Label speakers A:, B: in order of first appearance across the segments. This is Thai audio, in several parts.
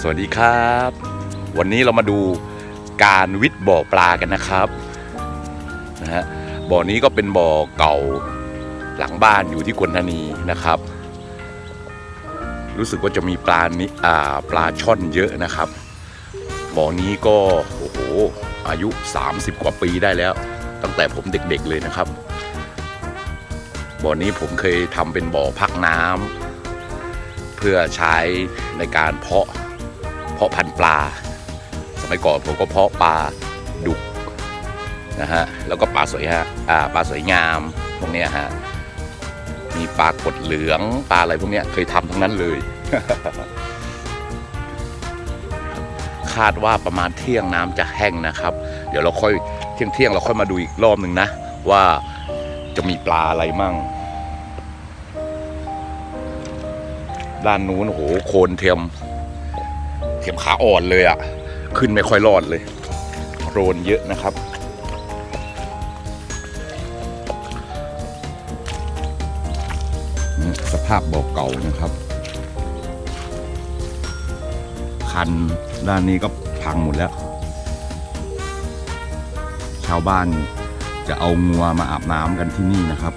A: สวัสดีครับ วันนี้เรามาดูการวิทย์บ่อปลากันนะครับนะฮะบ่อนี้ก็เป็นบ่อเก่าหลังบ้านอยู่ที่กวนธนีนะครับ รู้สึกว่าจะมีปลานี้อ่าปลาช่อนเยอะนะครับบ่อนี้ก็โอ้โหอายุ 30 กว่าปีได้แล้ว ตั้งแต่ผมเด็กๆเลยนะครับบ่อนี้ผมเคยทำเป็นบ่อพักน้ำเพื่อใช้ในการเพาะ เพาะพันธุ์ปลา สมัยก่อนผมก็เพาะปลาดุกนะฮะแล้วก็ปลาสวยฮะอ่าปลาสวยงามพวกนี้ฮะมีปลากดเหลืองปลาอะไรพวกนี้เคยทำทั้งนั้นเลย คาดว่าประมาณเที่ยงน้ำจะแห้งนะครับ เดี๋ยวเราค่อยเที่ยงเที่ยงๆเราค่อยมาดูอีกรอบหนึ่งนะ ว่าจะมีปลาอะไรมั่ง ด้านนู้นโอ้โหโคนเทียม เทียมขาอ่อนเลยอะ่ะขึ้นไม่ค่อยรอดเลยโครนเยอะนะครับสภาพบ่อเก่านะครับ คันด้านนี้ก็พังหมดแล้ว ชาวบ้านจะเอางัวมาอาบน้ำกันที่นี่นะครับ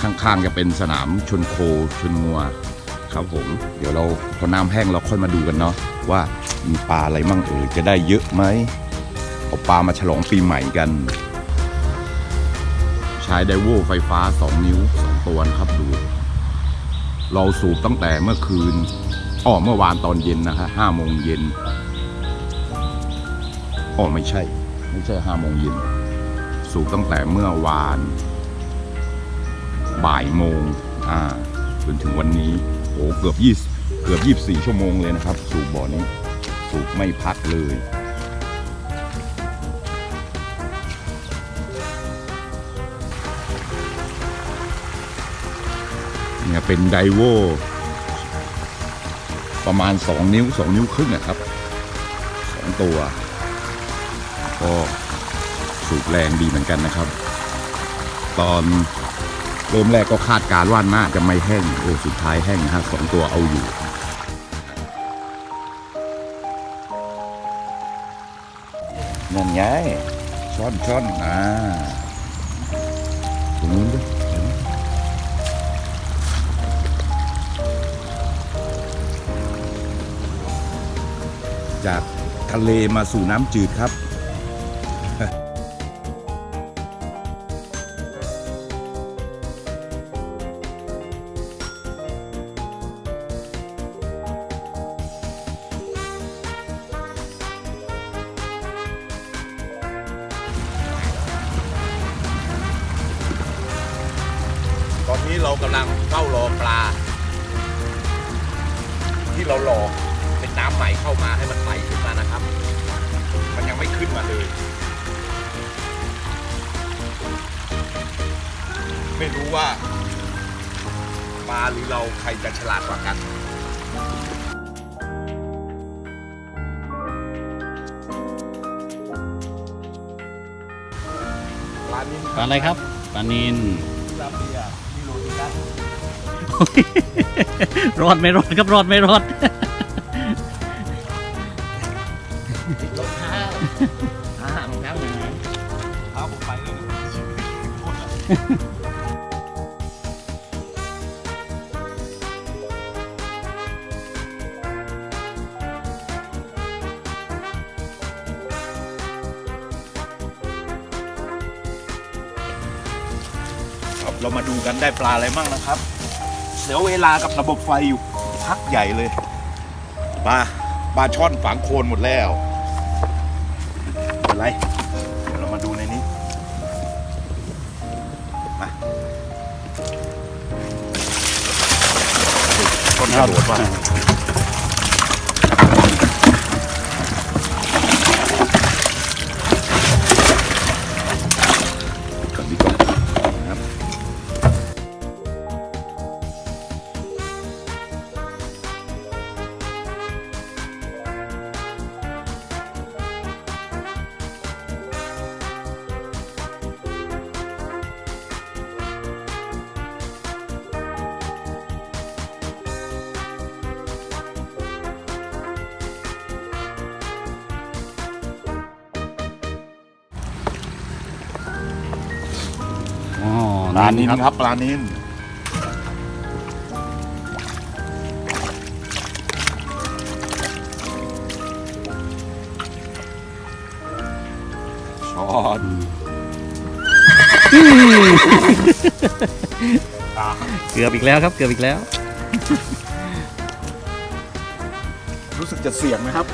A: ข้างๆจะเป็นสนามชนโคชนงัว ครับผม เดี๋ยวเราพอน้ำแห้งเราค่อยมาดูกันเนาะว่ามีปลาอะไรมั่งเออจะได้เยอะไหมเอาปลามาฉลองปีใหม่กัน ใช้ไดโวไฟฟ้า 2 นิ้ว 2 ตัวนะครับดู เราสูบตั้งแต่เมื่อคืนอ้อเมื่อวานตอนเย็นนะฮะห้าโมงเย็นอ้อไม่ใช่ ไม่ใช่ห้าโมงเย็น สูบตั้งแต่เมื่อวาน บ่ายโมงอ่าจนถึงวันนี้ โอ้เกือบยี่เกือบยี่สี่ชั่วโมงเลยนะครับ สูบบ่อนี้ สูบไม่พักเลยเนี่ยเป็นไดโวประมาณ 2 นิ้ว 2 นิ้วครึ่งนะครับ 2 ตัว ก็สูบแรงดีเหมือนกันนะครับ ตอน เริ่มแรกก็คาดการว่าน่าจะไม่แห้งโอ้สุดท้ายแห้งนะฮะสองตัวเอาอยู่นั่นไงช่อนช่อนอ่าตรงนู้นด้วยจากทะเลมาสู่น้ำจืดครับ นี้เรากำลังเฝ้ารอปลา ที่เรารอเป็นน้ำใหม่เข้ามาให้มันไหลขึ้นมานะครับ มันยังไม่ขึ้นมาเลย ไม่รู้ว่าปลาหรือเราใครจะฉลาดกว่ากันปลานิน
B: ปลาอะไรครับปลานิน
A: ร
B: อดไม่รอดครับรอดไม่รอด
A: รองเท้า
B: อ่ารองเท้าหาย
A: เท้าผมไปเลยนะครับเรามาดูกันได้ปลาอะไรมั่งนะครับ เดี๋ยวเวลากับระบบไฟอยู่พักใหญ่เลยปลาปลาช่อนฝังโคลนหมดแล้วเป็นไรเดี๋ยวเรามาดูในนี้มาต้นกระโดดว่ะก่อนดีกว่า ปลานินครับปลานินช้อน
B: เกือบอีกแล้วครับ เกือบอีกแล้ว
A: รู้สึกจะเสี่ยงนะครับ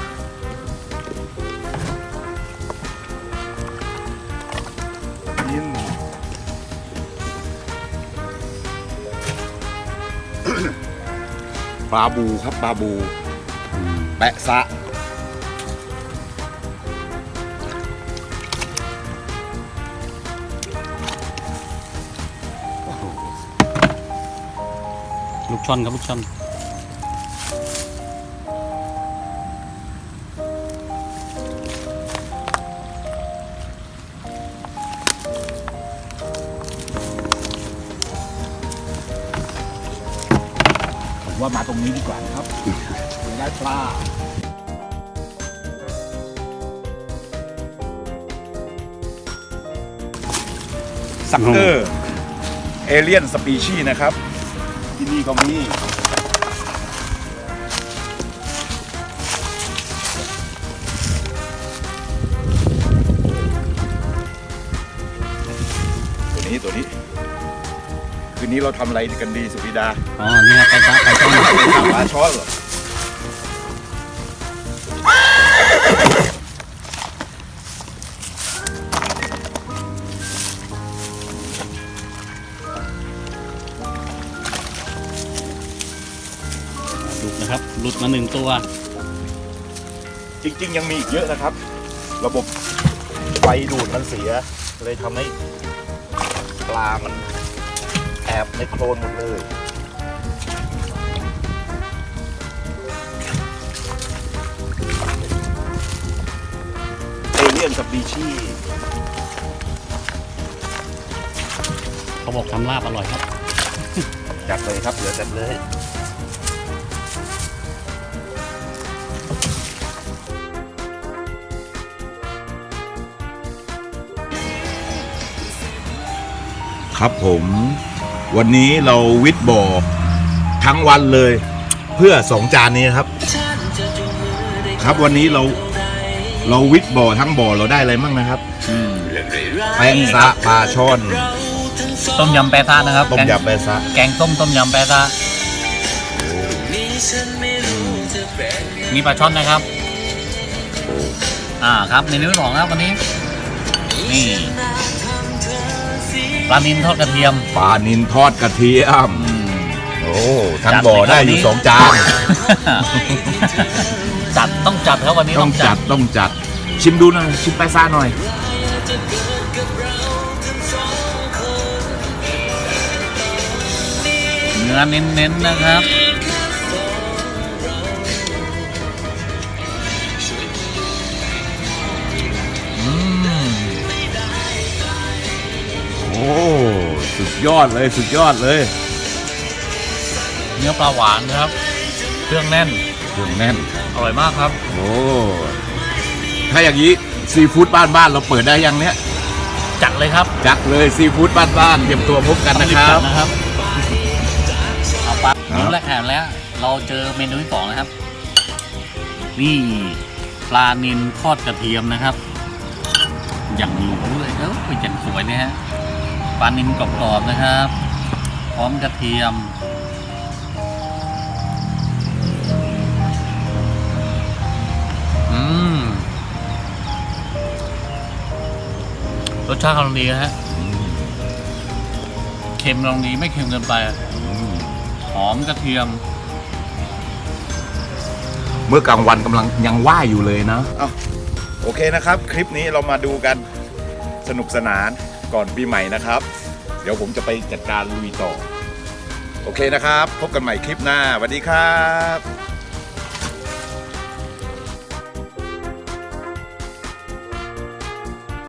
A: ปลาบูครับปลาบูแปะซะ
B: ลูกช่อนครับลูกช่อน
A: ว่ามาตรงนี้ดีกว่านะครับถึงได้ปลาสักเกอร์เอเลียนสปีชีนะครับ ที่นี่ก็มีตัวนี้ตัวนี้คื นนี้เราทำอะไรกันดีสุพิดา
B: อ๋อนี่ครับไปซะไปช่อน
A: ปลาช้อนเหรอ
B: หลุดนะครับ หลุดมาหนึ่งตัว
A: จริง ๆ ยังมีอีกเยอะนะครับ ระบบไฟดูดมันเสียเลยทำให้ปลามัน แอบในโคลนหมดเลย เอเลียนสปีชี
B: เขาบอกทำลาบอร่อยครับ
A: จัดเลยครับเหลือจัดเลยครับผม วันนี้เราวิทย์บ่อทั้งวันเลย เพื่อสองจานนี้ครับ ครับวันนี้เราเราวิทย์บ่อทั้งบ่อเราได้อะไรบ้างนะครับแป้งซะปลาช่อน
B: ต้มยำแปซ่านะครับ
A: ต้ม
B: แกง
A: ยำแป้งซะ
B: แกงต้มต้มยำแปซ่ามีปลาช่อนนะครับ อ่าครับเมนูที่สองครับวันนี้นี่ ปลานินทอดกระเทียม
A: ปลานินทอดกระเทียม
B: อืม
A: โอ้ทั้งบ่อได้อยู่สองจาน
B: จัดต้องจัดครับวันนี้
A: ต้
B: ต้
A: อ
B: องง
A: จั
B: จั
A: ด
B: ด
A: ต้องจัด ชิมดูหน่อยชิมแป้งซะหน่อย
B: เนื้อเน้นๆนะครับ
A: สุดยอดเลยสุดยอดเลย
B: เนื้อปลาหวานนะครับ เครื่องแน่น
A: เครื่องแน่น
B: อร่อยมากครับ
A: โอ้ ถ้าอย่างนี้ซีฟู้ดบ้านบ้านๆเราเปิดได้ยังเนี้ย
B: จัดเลยครับ
A: จัดเลยซีฟู้ดบ้านบ้านๆเตรียมตัวพบกัน
B: ต้อง
A: นะ
B: รี
A: ค
B: บ
A: รั
B: จั
A: บ
B: ดนะครับเอาปลา
A: ครับ
B: เมนูแรกแหมแล้ว เราเจอเมนูที่สองนะครับ นี่ปลานินทอดกระเทียมนะครับ อย่างหรูเลยเอออย่างสวยเลยฮะ ปลานินกรอบๆนะครับ พร้อมกระเทียม อืม รสชาติกำลังดีนะฮะเค็มกำลังดีไม่เค็มเกินไป หอมกระเทียม
A: เมื่อกลางวันกำลังยังว่ายอยู่เลยนะโอเคนะครับ คลิปนี้เรามาดูกันสนุกสนาน ก่อนปีใหม่นะครับ เดี๋ยวผมจะไปจัดการลุยต่อ โอเคนะครับ พบกันใหม่คลิปหน้าสวัสดีครับ